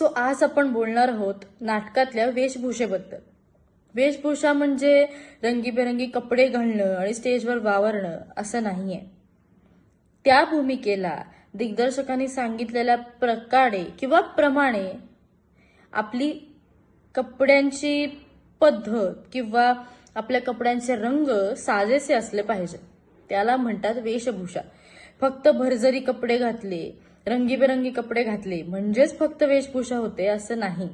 So आज आपण बोलणार आहोत नाटकातल्या वेशभूषेबद्दल. वेशभूषा म्हणजे रंगीबेरंगी कपडे घालणं आणि स्टेजवर वावरणं असं नाहीये. त्या भूमिकेला दिग्दर्शकांनी सांगितलेल्या प्रकारे किंवा प्रमाणे आपली कपड्यांची पद्धत किंवा आपल्या कपड्यांचे रंग साजेसे असले पाहिजे त्याला म्हणतात वेशभूषा. फक्त भरजरी कपडे घातले रंगीबेरंगी कपडे घातले. म्हणजेच फक्त वेशभूषा होते असं नाही.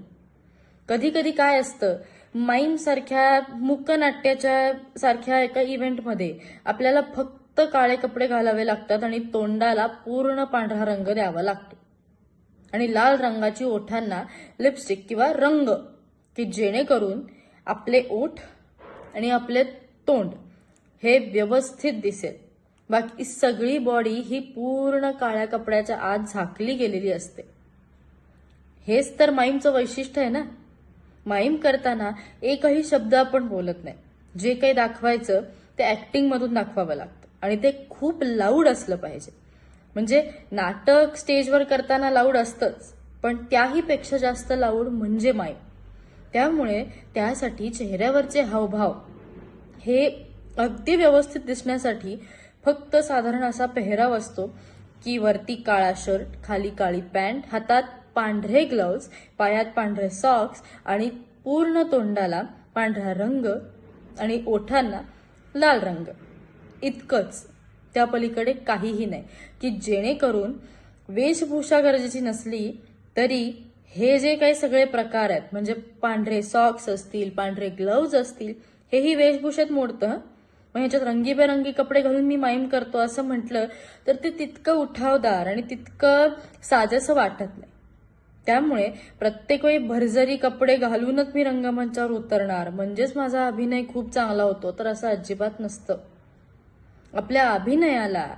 कधी कधी काय असतं माईम सारख्या मुकनाट्याच्या सारख्या एका इव्हेंटमध्ये आपल्याला फक्त काळे कपडे घालावे लागतात आणि तोंडाला पूर्ण पांढरा रंग द्यावा लागतो. आणि लाल रंगाची ओठांना लिपस्टिक किंवा रंग की जेणेकरून आपले ओठ आणि आपले तोंड हे व्यवस्थित दिसेल. बाकी सगळी बॉडी ही पूर्ण काळ्या कपड्याच्या आत झाकली गेलेली असते. हेच तर माईमचं वैशिष्ट्य आहे ना? माईम करताना एकही शब्द आपण बोलत नाही. जे काही दाखवायचं ते ऍक्टिंग मधून दाखवावं लागतं. आणि ते खूप लाऊड असलं पाहिजे. म्हणजे नाटक स्टेजवर करताना लाऊड असतंच पण त्याही पेक्षा जास्त लाऊड म्हणजे माईम. त्यामुळे त्यासाठी चेहऱ्यावरचे हावभाव हे अगदी व्यवस्थित दिसण्यासाठी फक्त साधारण असा पेहराव असतो की वरती काळा शर्ट खाली काळी पॅन्ट हातात पांढरे ग्लव्ज पायात पांढरे सॉक्स आणि पूर्ण तोंडाला पांढरा रंग आणि ओठांना लाल रंग. इतकंच. त्या पलीकडे काहीही नाही. की जेणेकरून वेशभूषा गरजेची नसली तरी हे जे काही सगळे प्रकार आहेत म्हणजे पांढरे सॉक्स असतील पांढरे ग्लव्ज असतील हेही वेशभूषेत मोडतं. मग ह्याच्यात रंगीबेरंगी कपडे घालून मी माईम करतो असं म्हटलं तर ते तितकं उठावदार आणि तितकं साजेसं वाटत नाही. त्यामुळे प्रत्येक वेळी भरजरी कपडे घालूनच मी रंगमंचावर उतरणार. म्हणजेच माझा अभिनय खूप चांगला होतो तर असं अजिबात नसतं. आपल्या अभिनयाला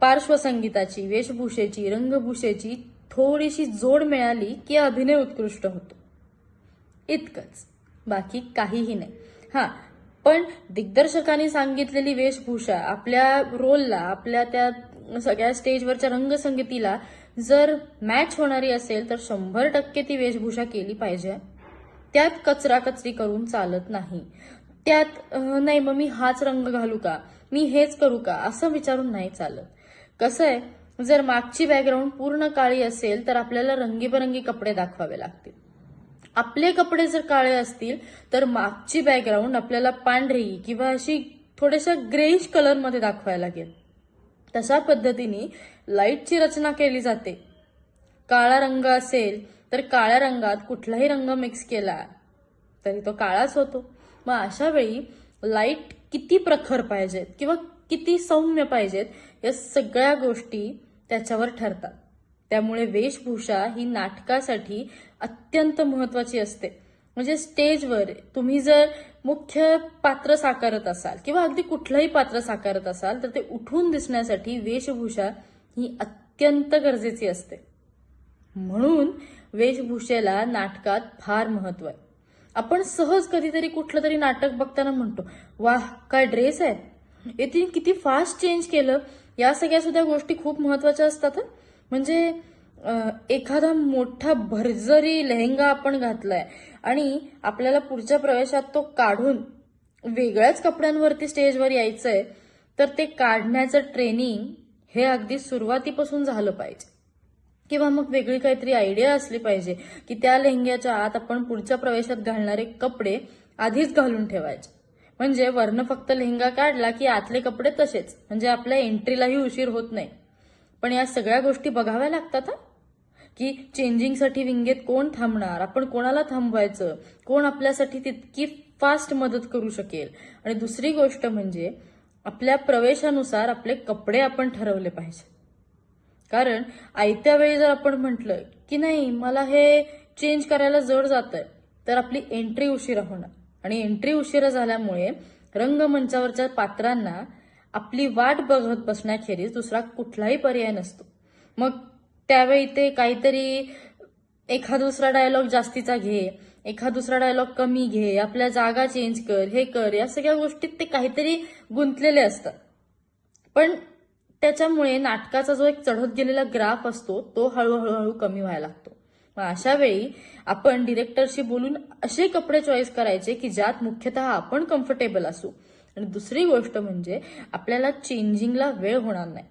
पार्श्वसंगीताची वेशभूषेची रंगभूषेची थोडीशी जोड मिळाली की अभिनय उत्कृष्ट होतो. इतकंच. बाकी काहीही नाही. हां पण दिग्दर्शकाने सांगितलेली वेशभूषा आपल्या रोलला आपल्या त्या सगळ्या स्टेजवरच्या रंगसंगतीला जर मॅच होणारी असेल तर शंभर टक्के ती वेशभूषा केली पाहिजे. त्यात कचरा कचरी करून चालत नाही. त्यात नाही मग मी हाच रंग घालू का? मी हेच करू का? असं विचारून नाही चालत. कसं आहे जर मागची बॅकग्राऊंड पूर्ण काळी असेल तर आपल्याला रंगीबेरंगी कपडे दाखवावे लागतील. आपले कपडे जर काळे असतील तर मागची बॅकग्राऊंड आपल्याला पांढरी किंवा अशी थोड्याशा ग्रेश कलरमध्ये दाखवायला लागेल. तशा पद्धतीने लाईटची रचना केली जाते. काळा रंग असेल तर काळ्या रंगात कुठलाही रंग मिक्स केला तरी तो काळाच होतो. मग अशा वेळी लाइट किती प्रखर पाहिजेत किंवा किती सौम्य पाहिजेत या सगळ्या गोष्टी त्याच्यावर ठरतात. त्यामुळे वेशभूषा ही नाटकासाठी अत्यंत महत्वाची असते. म्हणजे स्टेजवर तुम्ही जर मुख्य पात्र साकारत असाल किंवा अगदी कुठलंही पात्र साकारत असाल तर ते उठून दिसण्यासाठी वेशभूषा ही अत्यंत गरजेची असते. म्हणून वेशभूषेला नाटकात फार महत्त्व आहे. आपण सहज कधीतरी कुठलं तरी नाटक बघताना म्हणतो वाह काय ड्रेस आहे? येथे किती फास्ट चेंज केलं. या सगळ्या सुद्धा गोष्टी खूप महत्त्वाच्या असतात म्हणजे एखादा मोठा भरजरी लेहंगा आपण घातलाय आणि आपल्याला पुढच्या प्रवेशात तो काढून वेगळ्याच कपड्यांवरती स्टेजवर यायचंय तर ते काढण्याचं ट्रेनिंग हे अगदी सुरुवातीपासून झालं पाहिजे. किंवा मग वेगळी काहीतरी आयडिया असली पाहिजे की त्या लेहंग्याच्या आत आपण पुढच्या प्रवेशात घालणारे कपडे आधीच घालून ठेवायचे. म्हणजे वरनं फक्त लेहंगा काढला की आतले कपडे तसेच म्हणजे आपल्या एंट्रीलाही उशीर होत नाही. पण या सगळ्या गोष्टी बघाव्या लागतात हा? की चेंजिंगसाठी विंगेत कोण थांबणार? आपण कोणाला थांबवायचं? कोण आपल्यासाठी तितकी फास्ट मदत करू शकेल? आणि दुसरी गोष्ट म्हणजे आपल्या प्रवेशानुसार आपले कपडे आपण ठरवले पाहिजे. कारण आयत्या वेळी जर आपण म्हटलं की नाही मला हे चेंज करायला जड जात आहे तर आपली एंट्री उशिरा होणार. आणि एंट्री उशिरा झाल्यामुळे रंगमंचावरच्या पात्रांना आपली वाट बघत बसण्याखेरीज दुसरा कुठलाही पर्याय नसतो. मग त्यावेळी ते काहीतरी एखाद दुसरा डायलॉग जास्तीचा घे एखाद दुसरा डायलॉग कमी घे आपल्या जागा चेंज कर हे कर या सगळ्या गोष्टीत ते काहीतरी गुंतलेले असतात. पण त्याच्यामुळे नाटकाचा जो एक चढत गेलेला ग्राफ असतो तो हळूहळूहळू कमी व्हायला लागतो. मग अशा वेळी आपण डिरेक्टरशी बोलून असे कपडे चॉईस करायचे की ज्यात मुख्यतः आपण कम्फर्टेबल असू. आणि दुसरी गोष्ट म्हणजे आपल्याला चेंजिंगला वेळ होणार नाही.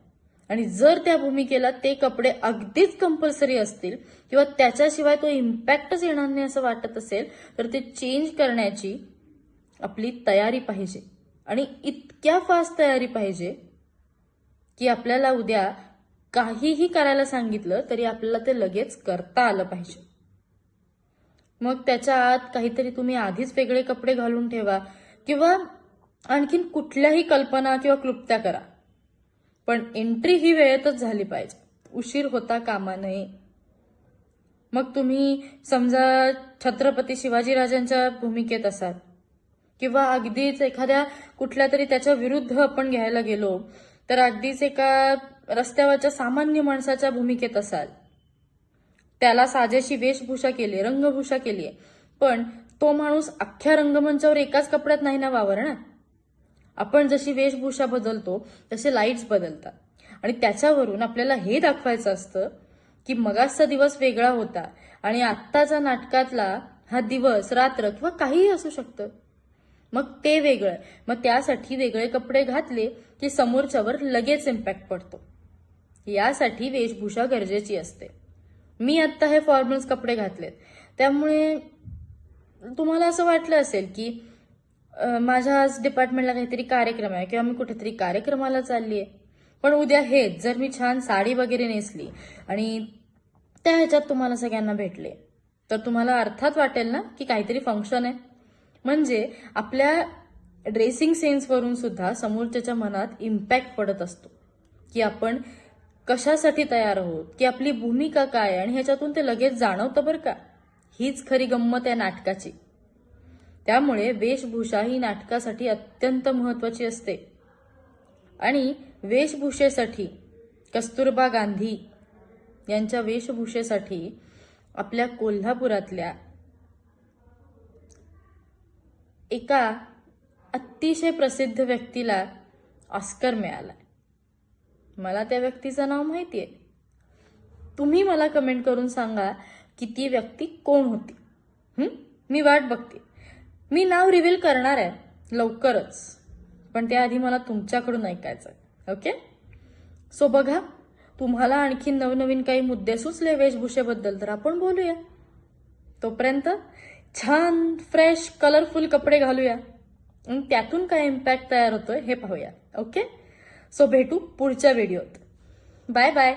आणि जर त्या भूमिकेला ते कपडे अगदीच कंपल्सरी असतील किंवा त्याच्याशिवाय तो इम्पॅक्टच येणार नाही असं वाटत असेल तर ते चेंज करण्याची आपली तयारी पाहिजे. आणि इतक्या फास्ट तयारी पाहिजे की आपल्याला उद्या काहीही करायला सांगितलं तरी आपल्याला ते लगेच करता आलं पाहिजे. मग त्याच्या आत काहीतरी तुम्ही आधीच वेगळे कपडे घालून ठेवा किंवा आणखीन कुठल्याही कल्पना किंवा क्लुप्त्या करा. पण एंट्री ही वेळेतच झाली पाहिजे. उशीर होता कामा नये. मग तुम्ही समजा छत्रपती शिवाजीराजांच्या भूमिकेत असाल किंवा अगदीच एखाद्या कुठल्या तरी त्याच्या विरुद्ध आपण घ्यायला गेलो तर अगदीच एका रस्त्यावरच्या सामान्य माणसाच्या भूमिकेत असाल. त्याला साजेशी वेशभूषा केली रंगभूषा केली आहे पण तो माणूस अख्ख्या रंगमंचावर एकाच कपड्यात नाही ना वावरणार? आपण जशी वेशभूषा बदलतो तसे लाईट्स बदलतात. आणि त्याच्यावरून आपल्याला हे दाखवायचं असतं की मगासचा दिवस वेगळा होता आणि आत्ताचा नाटकातला हा दिवस रात्र किंवा काहीही असू शकतं. मग ते वेगळं मग त्यासाठी वेगळे कपडे घातले की समोरच्यावर लगेच इम्पॅक्ट पडतो. यासाठी वेशभूषा गरजेची असते. मी आत्ता हे फॉर्मल्स कपडे घातलेत. त्यामुळे तुम्हाला असं वाटलं असेल की माझ्या आज डिपार्टमेंटला काहीतरी कार्यक्रम आहे किंवा मी कुठेतरी कार्यक्रमाला चालली आहे पण उद्या हेच जर मी छान साडी वगैरे नेसली आणि त्या ह्याच्यात तुम्हाला सगळ्यांना भेटले तर तुम्हाला अर्थात वाटेल ना की काहीतरी फंक्शन आहे. म्हणजे आपल्या ड्रेसिंग सेन्सवरून सुद्धा समोरच्याच्या मनात इम्पॅक्ट पडत असतो. की आपण कशासाठी तयार आहोत की आपली भूमिका काय आहे आणि ह्याच्यातून ते लगेच जाणवतं बरं का. हीच खरी गंमत आहे नाटकाची. त्यामुळे वेशभूषा ही नाटकासाठी अत्यंत महत्वाची असते. आणि वेशभूषेसाठी कस्तुरबा गांधी यांच्या वेशभूषेसाठी आपल्या कोल्हापुरातल्या एका अतिशय प्रसिद्ध व्यक्तीला ऑस्कर मिळाला. मला त्या व्यक्तीचं नाव माहिती आहे तुम्ही मला कमेंट करून सांगा की ती व्यक्ती कोण होती? मी वाट बघते. मी नाव रिव्हील करणार आहे. लवकरच. पण त्याआधी मला तुमच्याकडून ऐकायचं आहे ओके सो बघा तुम्हाला आणखी नवनवीन काही मुद्दे सुचले वेशभूषेबद्दल तर आपण बोलूया. तोपर्यंत छान फ्रेश कलरफुल कपडे घालूया. आणि त्यातून काय इम्पॅक्ट तयार होतोय हे पाहूया. ओके सो भेटू पुढच्या व्हिडिओत बाय बाय